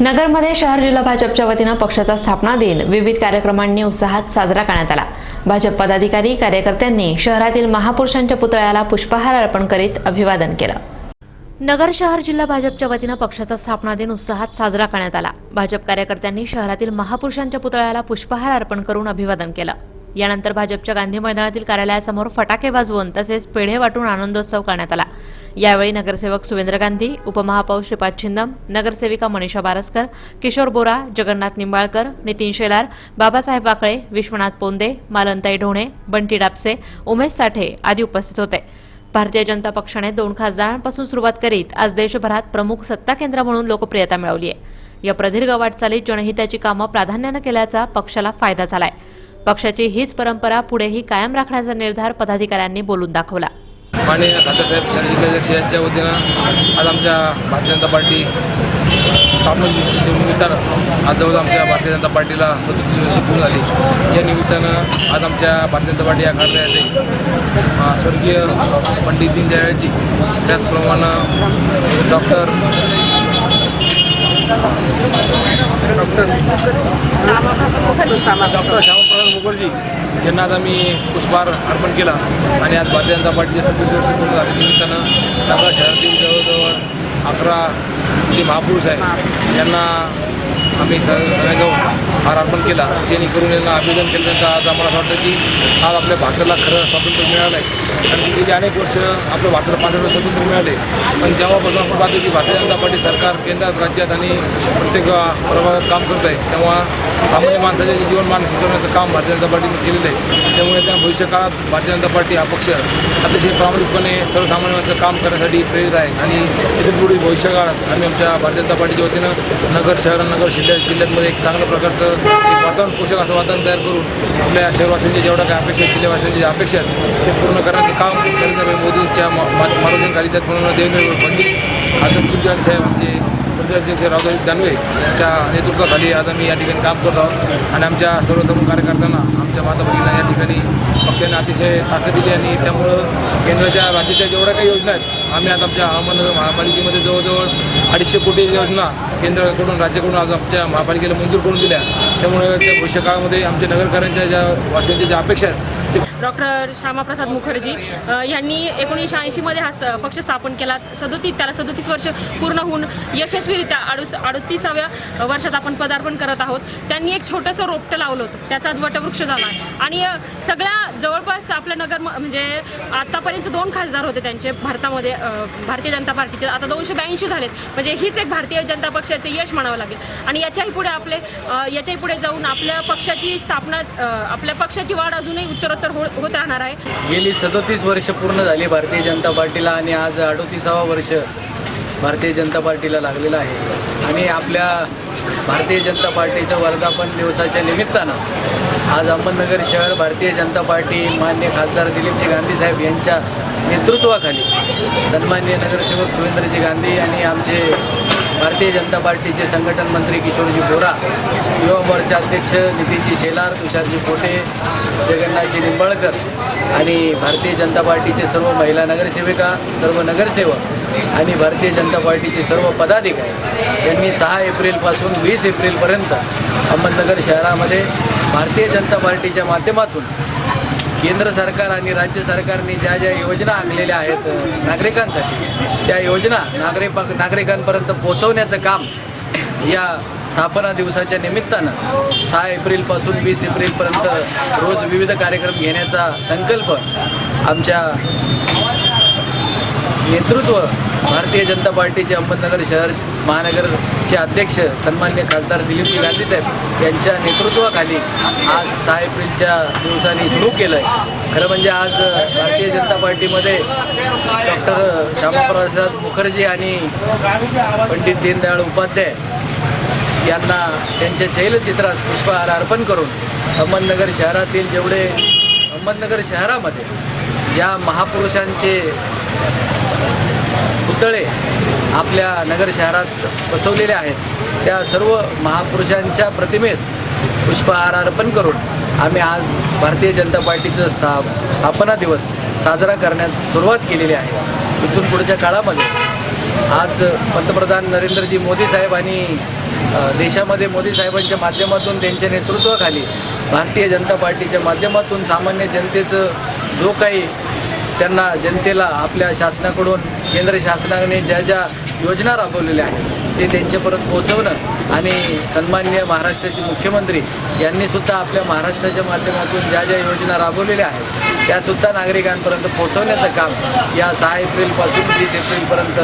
नगरमध्ये शहर जिल्हा भाजपच्या वतीनं पक्षाचा स्थापना दिन. विविध कार्यक्रमांनी उत्साहात साजरा करण्यात आला. भाजप पदाधिकारी कार्यकर्त्यांनी शहरातील महापुरुषांच्या पुतळ्याला पुष्पहार अर्पण करीत अभिवादन केलं. नगर शहर जिल्हा भाजपच्या वतीनं पक्षाचा स्थापना दिन उत्साहात साजरा करण्यात आला. भाजप कार्यकर्त्यांनी शहरातील महापुरुषांच्या पुतळ्याला पुष्पहार अर्पण करून अभिवादन केलं. यानंतर भाजपच्या गांधी मैदानातील कार्यालयासमोर फटाके वाजवून तसेच पेढे वाटून आनंदोत्सव करण्यात आला. यावेळी नगरसेवक सुवेंद्र गांधी उपमहापौर श्रीपाद छिंदम नगरसेविका मनीषा बारसकर किशोर बोरा जगन्नाथ निंबाळकर नितीन शेलार बाबासाहेब वाकळे विश्वनाथ पोंदे मालनताई ढोणे बंटी डापसे उमेश साठे आदी उपस्थित होते. भारतीय जनता पक्षाने दोन खासदारांपासून सुरुवात करीत आज देशभरात प्रमुख सत्ता केंद्र म्हणून लोकप्रियता मिळवली आहे. या प्रदीर्घ वाटचालीत जनहिताची कामं प्राधान्यानं केल्याचा पक्षाला फायदा झालाय. पक्षाची हीच परंपरा पुढेही कायम राखण्याचा निर्धार पदाधिकाऱ्यांनी बोलून दाखवला. माननीय खातेसाहेब शहर जिल्हाध्यक्ष यांच्या वतीनं आज आमच्या भारतीय जनता पार्टी स्थापना निमित्तानं आज जवळ आमच्या भारतीय जनता पार्टीला सदतीस वर्ष पूर्ण झाली. या निमित्तानं आज आमच्या भारतीय जनता पार्टी या कार्यालयाचे स्वर्गीय पंडित दीनदयाळजी त्याचप्रमाणे डॉक्टर डॉक्टर श्यामाप्रसाद मुखर्जी यांना आज आम्ही पुष्पहार अर्पण केला आणि आज भारतीय जनता पार्टीचे सव्वीस वर्ष पूर्ण झाले निमित्तानं नगर शहरातील जवळजवळ अकरा जे महापुरुष आहेत. यांना आम्ही सगळ्या जाऊन हार अर्पण केला जेणेकरून यांना आवेदन केल्यानंतर आज आम्हाला असं वाटतं की आज आपल्या भारताला खरं स्वातंत्र्य मिळालं आहे. आणि गेली अनेक वर्ष आपल्या भारताला पाच वर्ष स्वातंत्र्य मिळाले. पण जेव्हापासून आपण पाहतो की भारतीय जनता पार्टी सरकार केंद्रात राज्यात आणि प्रत्येक प्रभागात काम करत आहे तेव्हा सामान्य माणसाचे जीवनमान सुधारण्याचं काम भारतीय जनता पार्टीने केलेलं आहे त्यामुळे त्या भविष्यकाळात भारतीय जनता पार्टी हा पक्ष अतिशय प्रामाणिकपणे सर्वसामान्य काम करण्यासाठी प्रेरित आहे. आणि इथे पुढील भविष्यकाळात आम्ही आमच्या भारतीय जनता पार्टीच्या वतीनं नगर शहर नगर जिल्ह्या जिल्ह्यामध्ये एक चांगल्या प्रकारचं एक वातावरण पोषक असं वातावरण तयार करून आपल्या शहरवासियांच्या जेवढ्या काही अपेक्षा आहेत जिल्ह्यावासियांच्या ज्या अपेक्षा आहेत ते पूर्ण करण्याचं काम नरेंद्रभाई मोदींच्या मा- मा- मार्गदर्शनाखाली देवेंद्र फडणवीस खासदार तुलजानी साहेब आमचे प्रदेशाध्यक्ष रावसाहेब दानवे यांच्या नेतृत्वाखाली आज आम्ही या ठिकाणी काम करत आहोत. आणि आमच्या सर्व तरुण कार्यकर्त्यांना आमच्या माता भगिनीला या ठिकाणी पक्षाने अतिशय ताकद दिली आणि त्यामुळं केंद्राच्या राज्याच्या जेवढ्या काही योजना आहेत आम्ही आज आमच्या अहमदनगर महापालिकेमध्ये जवळजवळ अडीचशे कोटी योजना केंद्राकडून राज्याकडून आज आमच्या महापालिकेला मंजूर करून दिल्या. त्यामुळे त्या भविष्यकाळामध्ये आमच्या नगरकरांच्या ज्या वासियांच्या ज्या अपेक्षा आहेत ते डॉक्टर श्यामाप्रसाद मुखर्जी यांनी एकोणीसशे ऐंशीमध्ये हा स- पक्ष स्थापन केला. सदोतीस त्याला सदोतीस वर्ष पूर्ण होऊन यशस्वीरित्या अडुस अडतीसाव्या वर्षात आपण पदार्पण करत आहोत. त्यांनी एक छोटंसं रोपटं लावलं होतं. त्याचाच वटवृक्ष झाला. आणि सगळ्या जवळपास आपल्या नगर म- म्हणजे आत्तापर्यंत दोन खासदार होते त्यांचे भारतामध्ये भारतीय जनता पार्टीचे. आता दोनशे ब्याऐंशी झालेत. म्हणजे हीच एक भारतीय जनता पक्षाचे यश म्हणावं लागेल. आणि याच्याही पुढे आपले याच्याही पुढे जाऊन आपल्या पक्षाची स्थापना आपल्या पक्षाची वाढ अजूनही उत्तरोत्तर हो- होत राहणार आहे. गेली सदोतीस वर्ष पूर्ण झाली भारतीय जनता पार्टीला आणि आज अडोतीसावा वर्ष भारतीय जनता पार्टीला लागलेलं आहे. आणि आपल्या भारतीय जनता पार्टीच्या वर्धापन दिवसाच्या निमित्तानं आज अहमदनगर शहर भारतीय जनता पार्टी मान्य खासदार दिलीपजी गांधी साहेब यांच्या नेतृत्वाखाली सन्मान्य नगरसेवक सुरेंद्रजी गांधी आणि आमचे भारतीय जनता पार्टीचे संघटन मंत्री किशोरजी बोरा युवा मोर्चा अध्यक्ष नितीनजी शेलार तुषारजी पोटे जगन्नाथजी निंबाळकर आणि भारतीय जनता पार्टीचे सर्व महिला नगरसेविका सर्व नगरसेवक आणि भारतीय जनता पार्टीचे सर्व पदाधिकारी यांनी सहा एप्रिलपासून वीस एप्रिलपर्यंत अहमदनगर शहरामध्ये भारतीय जनता पार्टीच्या माध्यमातून केंद्र सरकार आणि राज्य सरकारने ज्या ज्या योजना आखलेल्या आहेत नागरिकांसाठी त्या योजना नागरिक नागरिकांपर्यंत पोहोचवण्याचं काम या स्थापना दिवसाच्या निमित्तानं सहा एप्रिलपासून वीस एप्रिलपर्यंत रोज विविध कार्यक्रम घेण्याचा संकल्प आमच्या नेतृत्व भारतीय जनता पार्टीचे अहमदनगर शहर महानगरचे अध्यक्ष सन्मान्य खासदार दिलीपजी गांधी साहेब यांच्या नेतृत्वाखाली आज सहा एप्रिलच्या दिवसांनी सुरू केलं आहे खरं म्हणजे आज भारतीय जनता पार्टीमध्ये डॉक्टर श्यामाप्रसाद मुखर्जी आणि पंडित दीनदयाळ उपाध्याय यांना त्यांच्या शैलचित्रास पुष्पहार अर्पण करून अहमदनगर शहरातील जेवढे अहमदनगर शहरामध्ये ज्या महापुरुषांचे पुतळे आपल्या नगर शहरात बसवलेले आहेत. त्या सर्व महापुरुषांच्या प्रतिमेस पुष्पहार अर्पण करून आम्ही आज भारतीय जनता पार्टीचं स्था स्थापना दिवस साजरा करण्यात सुरुवात केलेली आहे. इथून पुढच्या काळामध्ये आज पंतप्रधान नरेंद्रजी मोदी साहेब आणि देशामध्ये मोदी साहेबांच्या माध्यमातून त्यांच्या नेतृत्वाखाली भारतीय जनता पार्टीच्या माध्यमातून सामान्य जनतेचं जो काही त्यांना जनतेला आपल्या शासनाकडून केंद्र शासनाने ज्या ज्या योजना राबवलेल्या आहेत ते त्यांच्यापर्यंत पोहोचवणं आणि सन्मान्य महाराष्ट्राचे मुख्यमंत्री यांनी सुद्धा आपल्या महाराष्ट्राच्या माध्यमातून ज्या ज्या योजना राबवलेल्या आहेत त्यासुद्धा नागरिकांपर्यंत पोहोचवण्याचं काम या सहा एप्रिलपासून वीस एप्रिलपर्यंत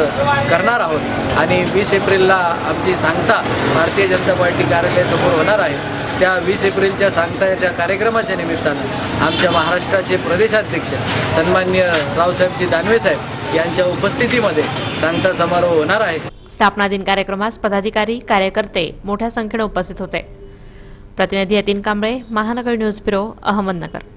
करणार आहोत. आणि वीस एप्रिलला आमची सांगता भारतीय जनता पार्टी कार्यालयासमोर होणार आहे. त्या वीस एप्रिलच्या सांगताच्या कार्यक्रमाच्या निमित्तानं आमच्या महाराष्ट्राचे प्रदेशाध्यक्ष सन्मान्य रावसाहेबजी दानवे साहेब यांच्या उपस्थितीमध्ये सांगता समारोह होणार आहे. स्थापना दिन कार्यक्रमास पदाधिकारी कार्यकर्ते मोठ्या संख्येने उपस्थित होते. प्रतिनिधी यतीन कांबळे महानगर न्यूज ब्युरो अहमदनगर.